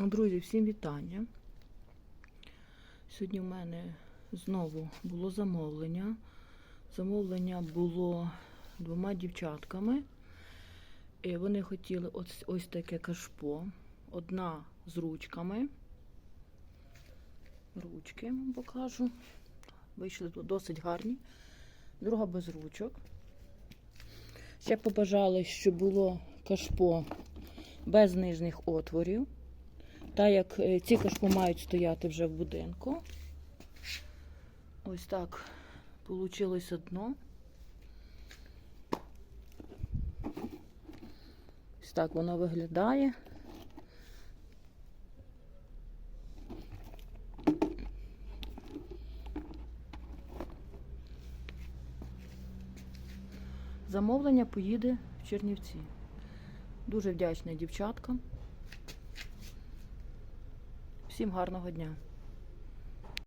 Друзі, всім вітання. Сьогодні в мене знову було замовлення. Замовлення було двома дівчатками. І вони хотіли ось, ось таке кашпо. Одна з ручками. Ручки вам покажу. Вийшли тут досить гарні. Друга без ручок. Ще побажали, щоб було кашпо без нижніх отворів. Так як е, ці кашпо мають стояти вже в будинку. Ось так вийшло дно. Ось так воно виглядає. Замовлення поїде в Чернівці. Дуже вдячна дівчаткам. Всім гарного дня!